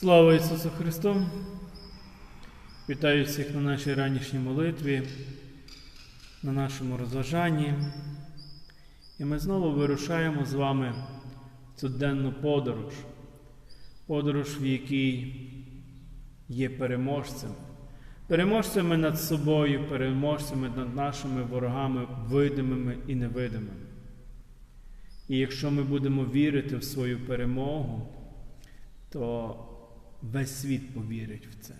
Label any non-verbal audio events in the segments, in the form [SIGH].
Слава Ісусу Христу! Вітаю всіх на нашій ранішній молитві, на нашому розважанні. І ми знову вирушаємо з вами в цю денну подорож, подорож, в якій є переможцем. Переможцями над собою, переможцями над нашими ворогами, видимими і невидимими. І якщо ми будемо вірити в свою перемогу, то весь світ повірить в це.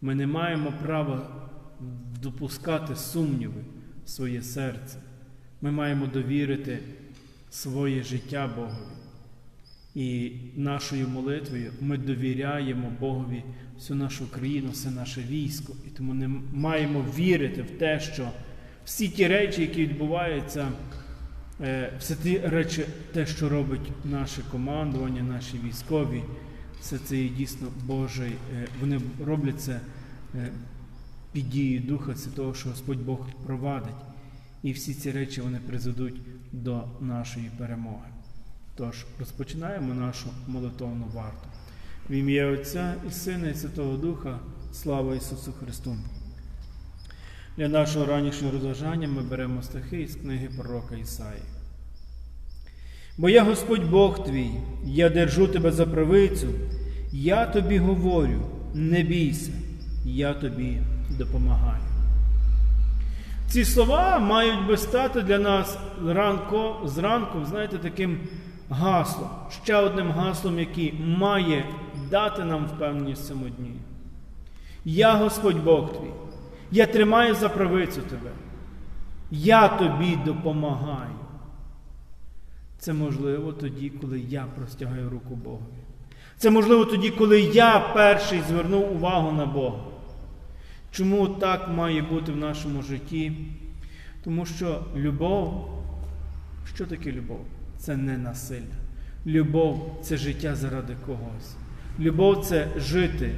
Ми не маємо права допускати сумніви в своє серце. Ми маємо довірити своє життя Богові. І нашою молитвою ми довіряємо Богові всю нашу країну, все наше військо. І тому не маємо вірити в те, що всі ті речі, які відбуваються, е, всі ті речі, те, що робить наше командування, наші військові, все це є дійсно Боже. е, Вони роблять це е, під дією Духа Святого, що Господь Бог провадить. І всі ці речі вони призведуть до нашої перемоги. Тож розпочинаємо нашу молитовну варту. В ім'я Отця і Сина, і Святого Духа, слава Ісусу Христу! Для нашого ранішнього розважання ми беремо стихи із книги пророка Ісаї. Бо я Господь Бог твій, я держу тебе за правицю, я тобі говорю, не бійся, я тобі допомагаю. Ці слова мають би стати для нас ранку, зранку, знаєте, таким гаслом, ще одним гаслом, який має дати нам впевненість цьому дні. Я Господь Бог твій, я тримаю за правицю тебе, я тобі допомагаю. Це можливо тоді, коли я простягаю руку Богові. Це можливо тоді, коли я перший звернув увагу на Бога. Чому так має бути в нашому житті? Тому що любов, що таке любов? Це не насилля. Любов це життя заради когось. Любов це жити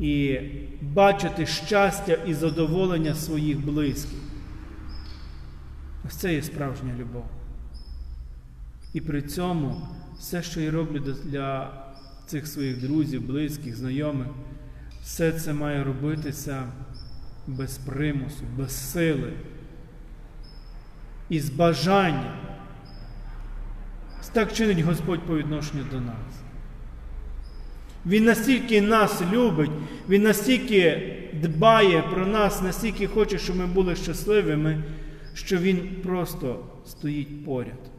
і бачити щастя і задоволення своїх близьких. Ось це є справжня любов. І при цьому все, що я роблю для цих своїх друзів, близьких, знайомих, все це має робитися без примусу, без сили, із бажання. Так чинить Господь по відношенню до нас. Він настільки нас любить, Він настільки дбає про нас, настільки хоче, щоб ми були щасливими, що Він просто стоїть поряд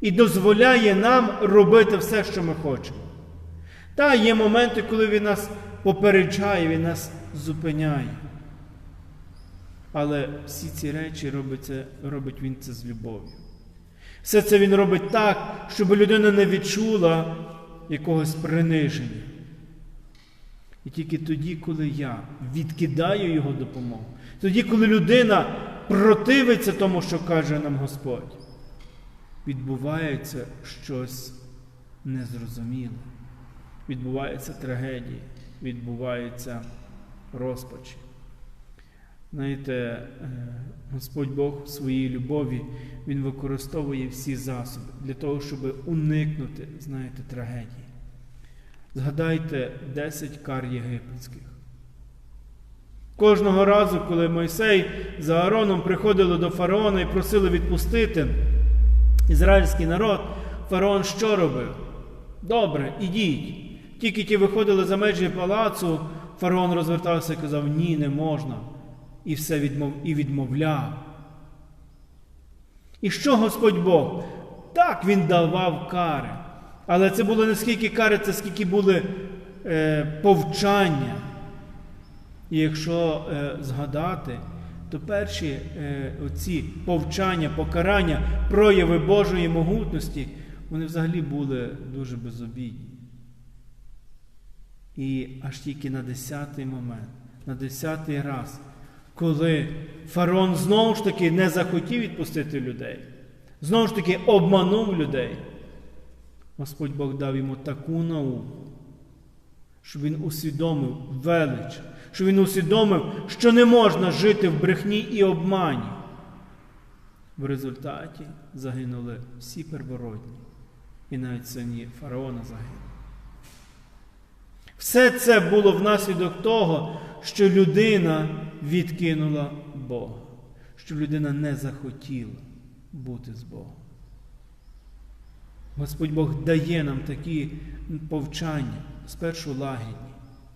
і дозволяє нам робити все, що ми хочемо. Та є моменти, коли Він нас попереджає, Він нас зупиняє. Але всі ці речі робить, робить Він це з любов'ю. Все це Він робить так, щоб людина не відчула якогось приниження. І тільки тоді, коли я відкидаю Його допомогу, тоді, коли людина противиться тому, що каже нам Господь, відбувається щось незрозуміле. Відбуваються трагедії, відбуваються розпачі. Знаєте, Господь Бог в своїй любові Він використовує всі засоби для того, щоб уникнути, знаєте, трагедії. Згадайте 10 кар єгипетських. Кожного разу, коли Мойсей за Аароном приходили до фараона і просили відпустити ізраїльський народ, фараон що робив? Добре, ідіть. Тільки ті виходили за межі палацу, фараон розвертався і казав, ні, не можна. І все відмов... і відмовляв. І що Господь Бог? Так, Він давав кари. Але це було не скільки кари, це скільки були е, повчання. І якщо е, згадати, то перші е, оці повчання, покарання, прояви Божої могутності, вони взагалі були дуже безобідні. І аж тільки на десятий момент, на десятий раз, коли фараон знову ж таки не захотів відпустити людей, знову ж таки обманув людей, Господь Бог дав йому таку науку, щоб він усвідомив велич, щоб він усвідомив, що не можна жити в брехні і обмані. В результаті загинули всі первородні, і навіть сині фараона загинули. Все це було внаслідок того, що людина відкинула Бога, що людина не захотіла бути з Богом. Господь Бог дає нам такі повчання, спершу лагідні.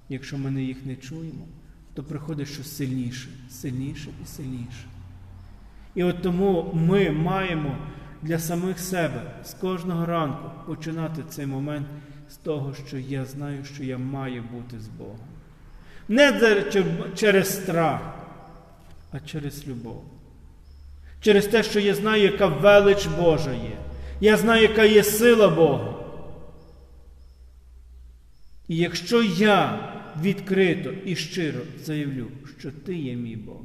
Якщо ми не їх не чуємо, то приходить щось сильніше, сильніше і сильніше. І от тому ми маємо для самих себе з кожного ранку починати цей момент з того, що я знаю, що я маю бути з Богом. Не через страх, а через любов. Через те, що я знаю, яка велич Божа є. Я знаю, яка є сила Бога. І якщо я відкрито і щиро заявлю, що ти є мій Бог,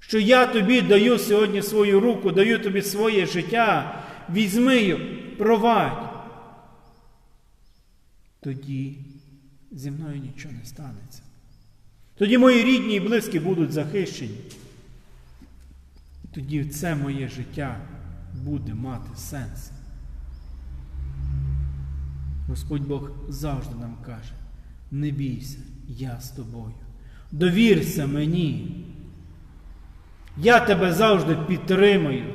що я тобі даю сьогодні свою руку, даю тобі своє життя, візьми його, провадь, тоді зі мною нічого не станеться. Тоді мої рідні і близькі будуть захищені. Тоді це моє життя буде мати сенс. Господь Бог завжди нам каже, не бійся, я з тобою. Довірся мені. Я тебе завжди підтримую.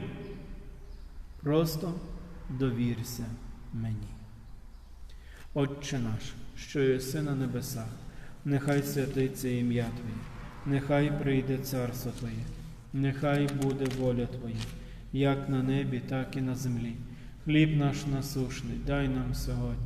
Просто довірся мені. Отче наш, що єси на небесах, нехай святиться ім'я Твоє, нехай прийде царство Твоє, нехай буде воля Твоя, як на небі, так і на землі. Хліб наш насушний, дай нам сьогодні,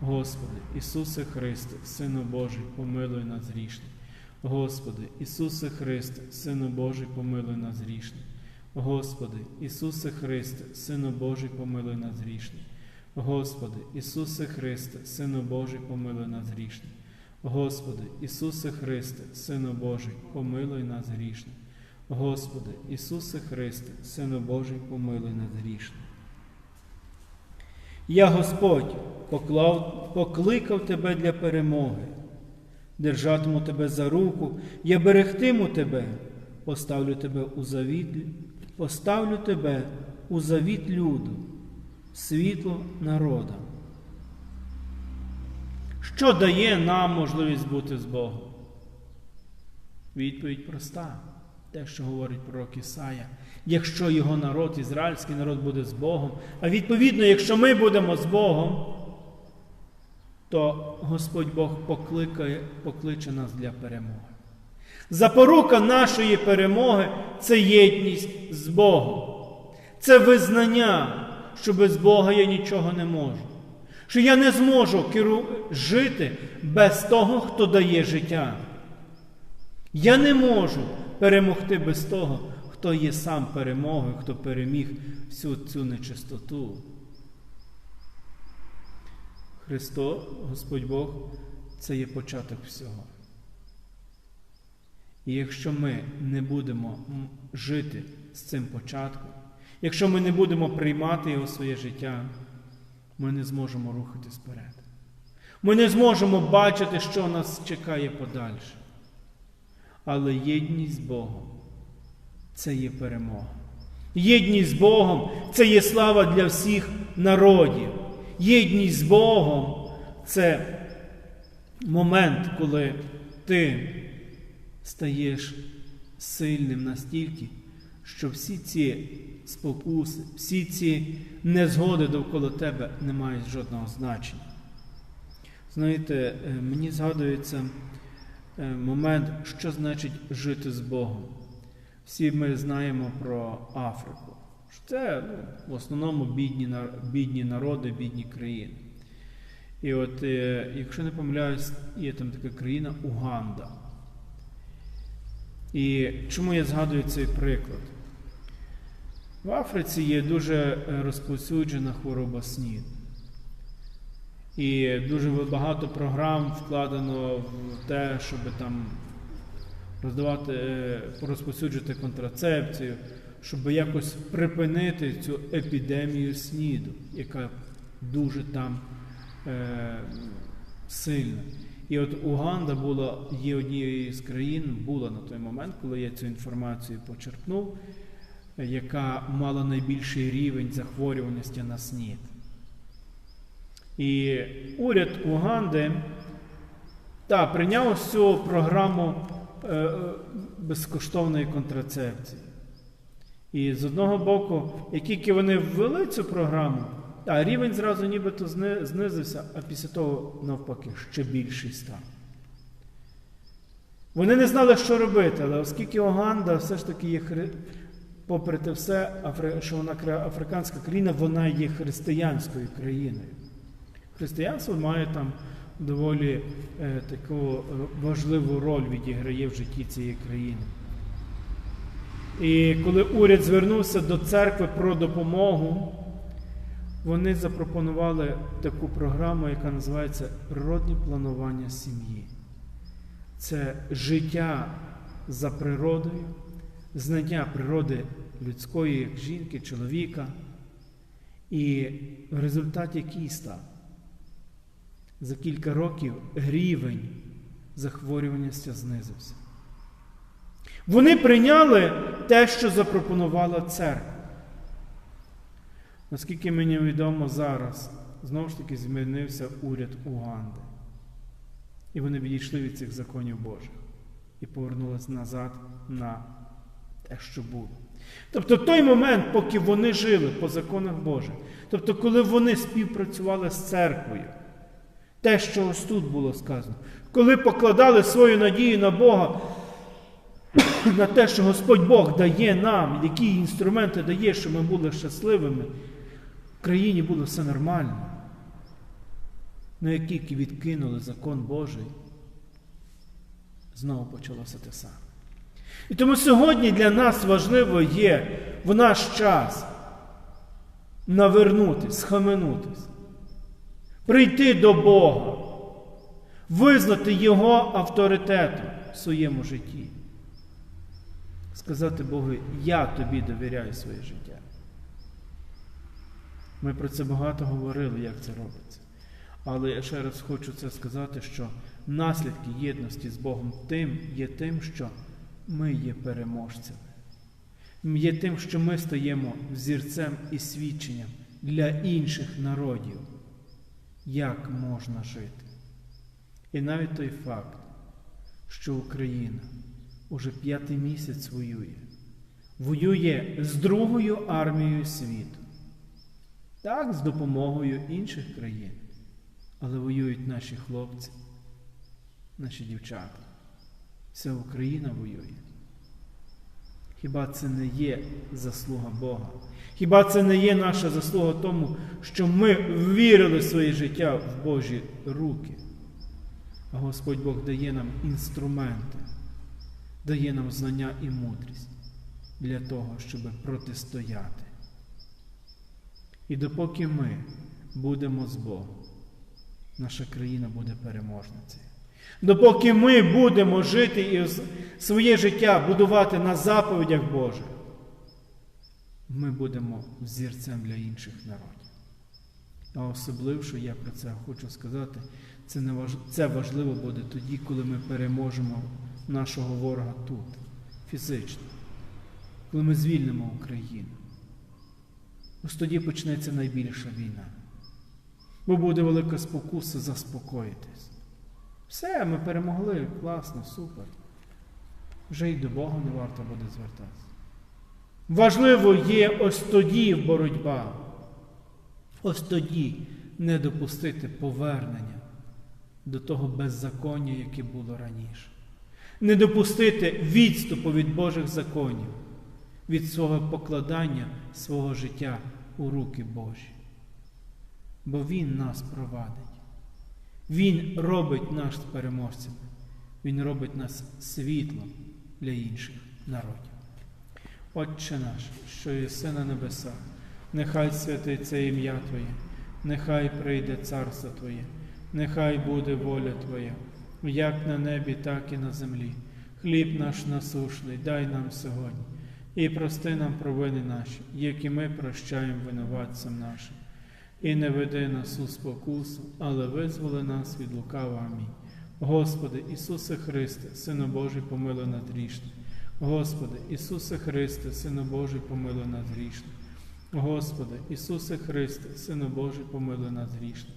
Господи, Ісусе Христе, Сину Божий, помилуй нас грішних. Господи, Ісусе Христе, Сину Божий, помилуй нас грішних. Господи, Ісусе Христе, Сину Божий, помилуй нас грішних. Господи, Ісусе Христе, Сину Божий, помилуй нас грішних. Господи, Ісусе Христе, Сину Божий, помилуй нас грішних. Господи, Ісусе Христе, Сину Божий, помилуй нас грішних. Я Господь поклав, покликав Тебе для перемоги, держатиму Тебе за руку, я берегтиму Тебе, поставлю Тебе у завіт, поставлю Тебе у завіт люду, світло народа. Що дає нам можливість бути з Богом? Відповідь проста. Те, що говорить пророк Ісая, якщо його народ, ізраїльський народ буде з Богом, а відповідно, якщо ми будемо з Богом, то Господь Бог покликає, покличе нас для перемоги. Запорука нашої перемоги це єдність з Богом. Це визнання, що без Бога я нічого не можу. Що я не зможу керу... жити без того, хто дає життя. Я не можу перемогти без того, хто є сам перемогою, хто переміг всю цю нечистоту. Христос, Господь Бог, це є початок всього. І якщо ми не будемо жити з цим початком, якщо ми не будемо приймати його своє життя, ми не зможемо рухатись вперед. Ми не зможемо бачити, що нас чекає подальше. Але єдність з Богом це є перемога. Єдність з Богом це є слава для всіх народів. Єдність з Богом це момент, коли ти стаєш сильним настільки, що всі ці спокуси, всі ці незгоди довкола тебе не мають жодного значення. Знаєте, мені згадується момент, що значить жити з Богом. Всі ми знаємо про Африку. Це ну, в основному бідні бідні народи, бідні країни. І от, якщо не помиляюсь, є там така країна Уганда. І чому я згадую цей приклад? В Африці є дуже розповсюджена хвороба СНІД. І дуже багато програм вкладено в те, щоб там роздавати, е, розповсюджувати контрацепцію, щоб якось припинити цю епідемію сніду, яка дуже там е, сильна. І от Уганда була є однією з країн, була на той момент, коли я цю інформацію почерпнув, яка мала найбільший рівень захворюваності на снід. І уряд Уганди та, прийняв ось цю програму е, е, безкоштовної контрацепції. І з одного боку, як тільки вони ввели цю програму, а рівень зразу нібито знизився, а після того, навпаки, ще більший став. Вони не знали, що робити, але оскільки Оганда все ж таки є, хри... попри те все, що вона африканська країна, вона є християнською країною. Християнство має там доволі е, таку е, важливу роль відіграє в житті цієї країни. І коли уряд звернувся до церкви про допомогу, вони запропонували таку програму, яка називається Природні планування сім'ї. Це життя за природою, знання природи людської, як жінки, чоловіка, і результат який став? За кілька років рівень захворюваності знизився. Вони прийняли те, що запропонувала церква. Наскільки мені відомо зараз, знову ж таки змінився уряд Уганди. І вони відійшли від цих законів Божих і повернулися назад на те, що було. Тобто той момент, поки вони жили по законах Божих, тобто, коли вони співпрацювали з церквою, те, що ось тут було сказано, коли покладали свою надію на Бога, на те, що Господь Бог дає нам, які інструменти дає, щоб ми були щасливими, в країні було все нормально. Ну як тільки відкинули закон Божий, знову почалося те саме. І тому сьогодні для нас важливо є в наш час навернутись, схаменутись, прийти до Бога, визнати Його авторитетом в своєму житті. Сказати Богу, я тобі довіряю своє життя. Ми про це багато говорили, як це робиться. Але я ще раз хочу це сказати, що наслідки єдності з Богом тим є тим, що ми є переможцями. Є тим, що ми стаємо взірцем і свідченням для інших народів, як можна жити. І навіть той факт, що Україна уже п'ятий місяць воює, воює з другою армією світу. Так, з допомогою інших країн, але воюють наші хлопці, наші дівчата. Вся Україна воює. Хіба це не є заслуга Бога? Хіба це не є наша заслуга тому, що ми ввірили своє життя в Божі руки? А Господь Бог дає нам інструменти, дає нам знання і мудрість для того, щоб протистояти. І допоки ми будемо з Богом, наша країна буде переможницею. Допоки ми будемо жити і своє життя будувати на заповідях Божих, ми будемо взірцем для інших народів. А особливо, що я про це хочу сказати, це, важливо буде тоді, коли ми переможемо нашого ворога тут, фізично, коли ми звільнимо Україну. Ось тоді почнеться найбільша війна. Бо буде велика спокуса заспокоїтись. Все, ми перемогли, класно, супер. Вже й до Бога не варто буде звертатися. Важливо є ось тоді боротьба. Ось тоді не допустити повернення до того беззаконня, яке було раніше. Не допустити відступу від Божих законів, від свого покладання свого життя у руки Божі. Бо Він нас провадить. Він робить нас переможцями. Він робить нас світлом для інших народів. Отче наш, що єси на небесах, нехай святиться ім'я Твоє, нехай прийде царство Твоє, нехай буде воля Твоя, як на небі, так і на землі. Хліб наш насушний, дай нам сьогодні, і прости нам провини наші, які ми прощаємо винуватцям нашим. І не веди нас у спокусу, але визволи нас від лукава. Амінь. Господи, Ісусе Христе, Сину Божий, помилуй нас грішних. Господи, Ісусе Христе, Сину Божий, помилуй нас грішних. Господи, Ісусе Христе, Сину Божий, помилуй нас грішних.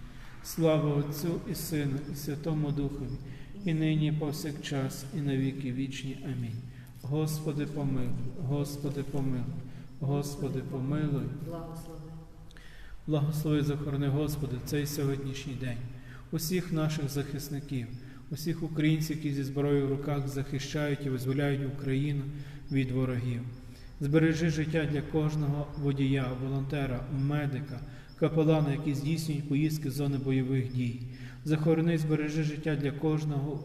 Слава Отцю і Сину, і Святому Духові, і нині, і повсякчас, і на віки вічні. Амінь. Господи, помилуй, Господи, помилуй, Господи, помилуй. Благослови. Благослови захорони, Господи, цей сьогоднішній день, усіх наших захисників, усіх українців, які зі зброєю в руках захищають і визволяють Україну від ворогів. Збережи життя для кожного водія, волонтера, медика, капелана, які здійснюють поїздки з зони бойових дій. Захорони, збережи життя для кожного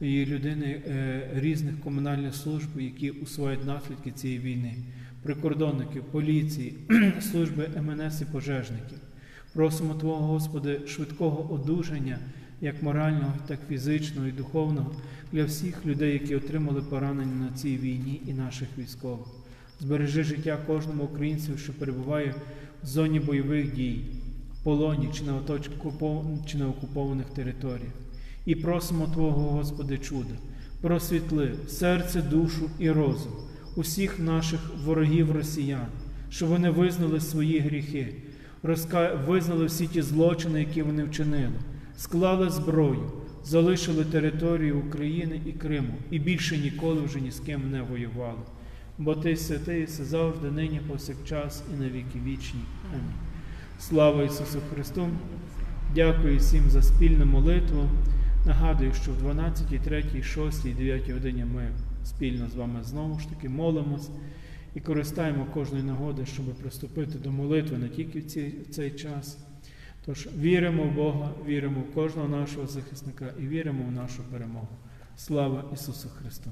і людини е, різних комунальних служб, які усувають наслідки цієї війни, прикордонників, поліції, [CLEARS THROAT] служби МНС і пожежників. Просимо Твого, Господи, швидкого одужання, як морального, так фізичного і духовного, для всіх людей, які отримали поранення на цій війні і наших військових. Збережи життя кожному українцю, що перебуває зоні бойових дій, в полоні чи на, чи на окупованих територіях. І просимо Твого, Господи, чуда, просвітли серце, душу і розум усіх наших ворогів росіян, щоб вони визнали свої гріхи, розка... визнали всі ті злочини, які вони вчинили, склали зброю, залишили територію України і Криму і більше ніколи вже ні з ким не воювали. Бо ти святий, завжди, нині, повсякчас і на віки вічні. Слава Ісусу Христу! Дякую всім за спільну молитву. Нагадую, що в 12, 3, 6, 9 годині ми спільно з вами знову ж таки молимось і користаємо кожної нагоди, щоб приступити до молитви не тільки в цей, в цей час. Тож віримо в Бога, віримо в кожного нашого захисника і віримо в нашу перемогу. Слава Ісусу Христу!